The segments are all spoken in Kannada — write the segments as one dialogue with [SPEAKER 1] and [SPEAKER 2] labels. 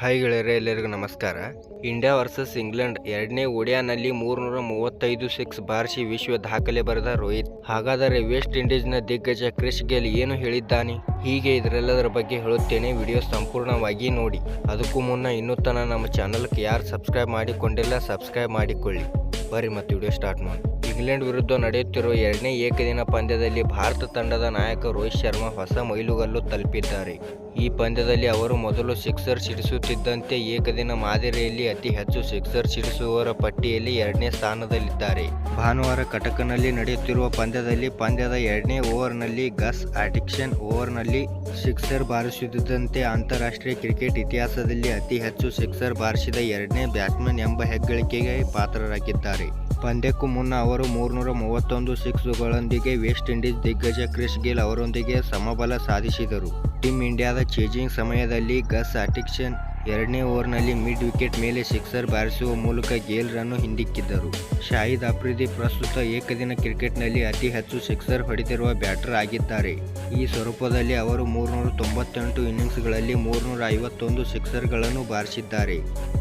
[SPEAKER 1] ಹಾಯ್ ಗೆಳೆಯರೇ, ಎಲ್ಲರಿಗೂ ನಮಸ್ಕಾರ. ಇಂಡಿಯಾ ವರ್ಸಸ್ ಇಂಗ್ಲೆಂಡ್ ಎರಡನೇ ಒಡಿಯಾನಲ್ಲಿ ಮೂರ್ನೂರ ಮೂವತ್ತೈದು ಸಿಕ್ಸ್ ಬಾರಿಸಿ ವಿಶ್ವ ದಾಖಲೆ ಬರೆದ ರೋಹಿತ್. ಹಾಗಾದರೆ ವೆಸ್ಟ್ ಇಂಡೀಸ್ನ ದಿಗ್ಗಜ ಕ್ರಿಸ್ ಗೇಲ್ ಏನು ಹೇಳಿದ್ದಾನೆ? ಹೀಗೆ ಇದರೆಲ್ಲದರ ಬಗ್ಗೆ ಹೇಳುತ್ತೇನೆ. ವಿಡಿಯೋ ಸಂಪೂರ್ಣವಾಗಿ ನೋಡಿ. ಅದಕ್ಕೂ ಮುನ್ನ ಇನ್ನೂ ತನಕ ನಮ್ಮ ಚಾನಲ್ಗೆ ಯಾರು ಸಬ್ಸ್ಕ್ರೈಬ್ ಮಾಡಿಕೊಂಡಿಲ್ಲ, ಸಬ್ಸ್ಕ್ರೈಬ್ ಮಾಡಿಕೊಳ್ಳಿ. ಬರ್ರಿ ಮತ್ತು ವಿಡಿಯೋ ಸ್ಟಾರ್ಟ್ ಮಾಡಿ ಇಂಗ್ಲೆಂಡ್ ವಿರುದ್ಧ ನಡೆಯುತ್ತಿರುವ ಎರಡನೇ ಏಕದಿನ ಪಂದ್ಯದಲ್ಲಿ ಭಾರತ ತಂಡದ ನಾಯಕ ರೋಹಿತ್ ಶರ್ಮಾ ಹೊಸ ಮೈಲುಗಲ್ಲು ತಲುಪಿದ್ದಾರೆ. ಈ ಪಂದ್ಯದಲ್ಲಿ ಅವರು ಮೊದಲು ಸಿಕ್ಸರ್ ಸಿಡಿಸುತ್ತಿದ್ದಂತೆ ಏಕದಿನ ಮಾದರಿಯಲ್ಲಿ ಅತಿ ಹೆಚ್ಚು ಸಿಕ್ಸರ್ ಸಿಡಿಸುವವರ ಪಟ್ಟಿಯಲ್ಲಿ ಎರಡನೇ ಸ್ಥಾನದಲ್ಲಿದ್ದಾರೆ. ಭಾನುವಾರ ಕಟಕನಲ್ಲಿ ನಡೆಯುತ್ತಿರುವ ಪಂದ್ಯದಲ್ಲಿ ಪಂದ್ಯದ ಎರಡನೇ ಓವರ್ನಲ್ಲಿ ಗಸ್ ಆಟಿಕ್ಷನ್ ಓವರ್ನಲ್ಲಿ ಸಿಕ್ಸರ್ ಬಾರಿಸುತ್ತಿದ್ದಂತೆ ಅಂತಾರಾಷ್ಟ್ರೀಯ ಕ್ರಿಕೆಟ್ ಇತಿಹಾಸದಲ್ಲಿ ಅತಿ ಹೆಚ್ಚು ಸಿಕ್ಸರ್ ಬಾರಿಸಿದ ಎರಡನೇ ಬ್ಯಾಟ್ಸ್ಮನ್ ಎಂಬ ಹೆಗ್ಗಳಿಕೆಗೆ ಪಾತ್ರರಾಗಿದ್ದಾರೆ. ಪಂದ್ಯಕ್ಕೂ ಮುನ್ನ ಅವರು ಮೂರುನೂರ ಮೂವತ್ತೊಂದು ಸಿಕ್ಸ್ಗಳೊಂದಿಗೆ ವೆಸ್ಟ್ ಇಂಡೀಸ್ ದಿಗ್ಗಜ ಕ್ರಿಸ್ ಗೇಲ್ ಅವರೊಂದಿಗೆ ಸಮಬಲ ಸಾಧಿಸಿದರು. ಟೀಮ್ ಇಂಡಿಯಾದ ಚೇಜಿಂಗ್ ಸಮಯದಲ್ಲಿ ಗಸ್ ಅಟಿಕ್ಷನ್ ಎರಡನೇ ಓವರ್ನಲ್ಲಿ ಮಿಡ್ ವಿಕೆಟ್ ಮೇಲೆ ಸಿಕ್ಸರ್ ಬಾರಿಸುವ ಮೂಲಕ ಗೇಲ್ರನ್ನು ಹಿಂದಿಕ್ಕಿದ್ದರು. ಶಾಹಿದ್ ಅಫ್ರಿದಿ ಪ್ರಸ್ತುತ ಏಕದಿನ ಕ್ರಿಕೆಟ್ನಲ್ಲಿ ಅತಿ ಹೆಚ್ಚು ಸಿಕ್ಸರ್ ಹೊಡೆದಿರುವ ಬ್ಯಾಟರ್ ಆಗಿದ್ದಾರೆ. ಈ ಸ್ವರೂಪದಲ್ಲಿ ಅವರು ಮೂರ್ನೂರ ತೊಂಬತ್ತೆಂಟು ಇನ್ನಿಂಗ್ಸ್ಗಳಲ್ಲಿ ಮೂರುನೂರ ಐವತ್ತೊಂದು ಸಿಕ್ಸರ್ಗಳನ್ನು ಬಾರಿಸಿದ್ದಾರೆ.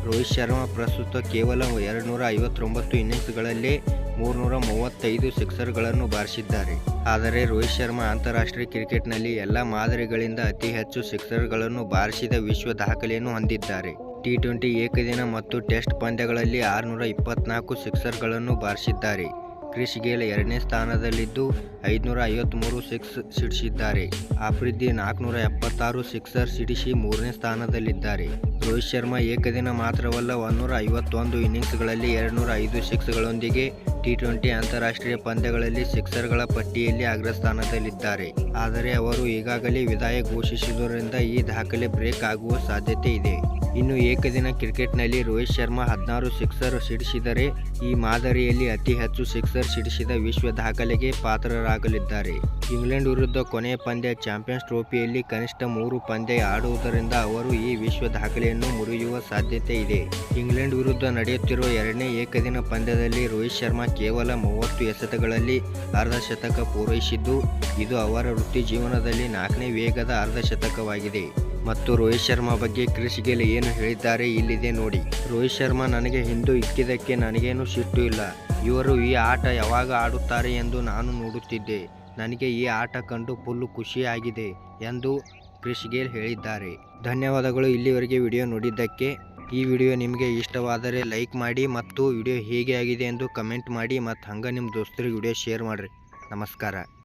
[SPEAKER 1] ರೋಹಿತ್ ಶರ್ಮಾ ಪ್ರಸ್ತುತ ಕೇವಲ ಎರಡುನೂರ ಐವತ್ತೊಂಬತ್ತು ಇನ್ನಿಂಗ್ಸ್ಗಳಲ್ಲೇ ಮೂರುನೂರ ಮೂವತ್ತೈದು ಸಿಕ್ಸರ್ಗಳನ್ನು ಬಾರಿಸಿದ್ದಾರೆ. ಆದರೆ ರೋಹಿತ್ ಶರ್ಮಾ ಅಂತಾರಾಷ್ಟ್ರೀಯ ಕ್ರಿಕೆಟ್ನಲ್ಲಿ ಎಲ್ಲ ಮಾದರಿಗಳಿಂದ ಅತಿ ಹೆಚ್ಚು ಸಿಕ್ಸರ್ಗಳನ್ನು ಬಾರಿಸಿದ ವಿಶ್ವ ದಾಖಲೆಯನ್ನು ಹೊಂದಿದ್ದಾರೆ. ಟಿ ಟ್ವೆಂಟಿ ಏಕದಿನ ಮತ್ತು ಟೆಸ್ಟ್ ಪಂದ್ಯಗಳಲ್ಲಿ ಆರುನೂರ ಇಪ್ಪತ್ನಾಲ್ಕು ಸಿಕ್ಸರ್ಗಳನ್ನು ಬಾರಿಸಿದ್ದಾರೆ. ಕ್ರಿಸ್ ಗೇಲ್ ಎರಡನೇ ಸ್ಥಾನದಲ್ಲಿದ್ದು ಐದುನೂರ ಐವತ್ತ್ಮೂರು ಸಿಕ್ಸ್ ಸಿಡಿಸಿದ್ದಾರೆ ಆಫ್ರಿದಿ ನಾಲ್ಕುನೂರ ಎಪ್ಪತ್ತಾರು ಸಿಕ್ಸರ್ ಸಿಡಿಸಿ ಮೂರನೇ ಸ್ಥಾನದಲ್ಲಿದ್ದಾರೆ. ರೋಹಿತ್ ಶರ್ಮಾ ಏಕದಿನ ಮಾತ್ರವಲ್ಲ ಒಂದೂರ ಐವತ್ತೊಂದು ಇನ್ನಿಂಗ್ಸ್ಗಳಲ್ಲಿ ಎರಡುನೂರ ಐದು ಸಿಕ್ಸ್ಗಳೊಂದಿಗೆ ಟಿ ಟ್ವೆಂಟಿ ಅಂತಾರಾಷ್ಟ್ರೀಯ ಪಂದ್ಯಗಳಲ್ಲಿ ಸಿಕ್ಸರ್ಗಳ ಪಟ್ಟಿಯಲ್ಲಿ ಅಗ್ರಸ್ಥಾನದಲ್ಲಿದ್ದಾರೆ. ಆದರೆ ಅವರು ಈಗಾಗಲೇ ವಿದಾಯ ಘೋಷಿಸಿರುವುದರಿಂದ ಈ ದಾಖಲೆ ಬ್ರೇಕ್ ಆಗುವ ಸಾಧ್ಯತೆ ಇದೆ. ಇನ್ನು ಏಕದಿನ ಕ್ರಿಕೆಟ್ನಲ್ಲಿ ರೋಹಿತ್ ಶರ್ಮಾ ಹದಿನಾರು ಸಿಕ್ಸರ್ ಸಿಡಿಸಿದರೆ ಈ ಮಾದರಿಯಲ್ಲಿ ಅತಿ ಹೆಚ್ಚು ಸಿಕ್ಸರ್ ಸಿಡಿಸಿದ ವಿಶ್ವ ದಾಖಲೆಗೆ ಪಾತ್ರರಾಗಲಿದ್ದಾರೆ. ಇಂಗ್ಲೆಂಡ್ ವಿರುದ್ಧ ಕೊನೆಯ ಪಂದ್ಯ ಚಾಂಪಿಯನ್ಸ್ ಟ್ರೋಫಿಯಲ್ಲಿ ಕನಿಷ್ಠ ಮೂರು ಪಂದ್ಯ ಆಡುವುದರಿಂದ ಅವರು ಈ ವಿಶ್ವ ದಾಖಲೆಯನ್ನು ಮುರಿಯುವ ಸಾಧ್ಯತೆ ಇದೆ. ಇಂಗ್ಲೆಂಡ್ ವಿರುದ್ಧ ನಡೆಯುತ್ತಿರುವ ಎರಡನೇ ಏಕದಿನ ಪಂದ್ಯದಲ್ಲಿ ರೋಹಿತ್ ಶರ್ಮಾ ಕೇವಲ ಮೂವತ್ತು ಎಸೆತಗಳಲ್ಲಿ ಅರ್ಧ ಶತಕ ಪೂರೈಸಿದ್ದು, ಇದು ಅವರ ವೃತ್ತಿ ಜೀವನದಲ್ಲಿ ನಾಲ್ಕನೇ ವೇಗದ ಅರ್ಧ ಶತಕವಾಗಿದೆ. ಮತ್ತು ರೋಹಿತ್ ಶರ್ಮಾ ಬಗ್ಗೆ ಕ್ರಿಸ್ ಗೇಲ್ ಏನು ಹೇಳಿದ್ದಾರೆ ಇಲ್ಲಿದೆ ನೋಡಿ. ರೋಹಿತ್ ಶರ್ಮಾ ನನಗೆ ಹಿಂದೂ ಇಕ್ಕಿದ್ದಕ್ಕೆ ನನಗೇನು ಸಿಟ್ಟು ಇಲ್ಲ. ಇವರು ಈ ಆಟ ಯಾವಾಗ ಆಡುತ್ತಾರೆ ಎಂದು ನಾನು ನೋಡುತ್ತಿದ್ದೆ. ನನಗೆ ಈ ಆಟ ಕಂಡು ಫುಲ್ಲು ಖುಷಿಯಾಗಿದೆ ಎಂದು ಕ್ರಿಶ್ ಗೇಲ್ ಹೇಳಿದ್ದಾರೆ. ಧನ್ಯವಾದಗಳು ಇಲ್ಲಿವರೆಗೆ ವಿಡಿಯೋ ನೋಡಿದ್ದಕ್ಕೆ. ಈ ವಿಡಿಯೋ ನಿಮಗೆ ಇಷ್ಟವಾದರೆ ಲೈಕ್ ಮಾಡಿ ಮತ್ತು ವಿಡಿಯೋ ಹೇಗೆ ಆಗಿದೆ ಎಂದು ಕಮೆಂಟ್ ಮಾಡಿ ಮತ್ತು ಹಂಗೆ ನಿಮ್ಮ ದೋಸ್ತರಿಗೆ ವಿಡಿಯೋ ಶೇರ್ ಮಾಡಿರಿ. ನಮಸ್ಕಾರ.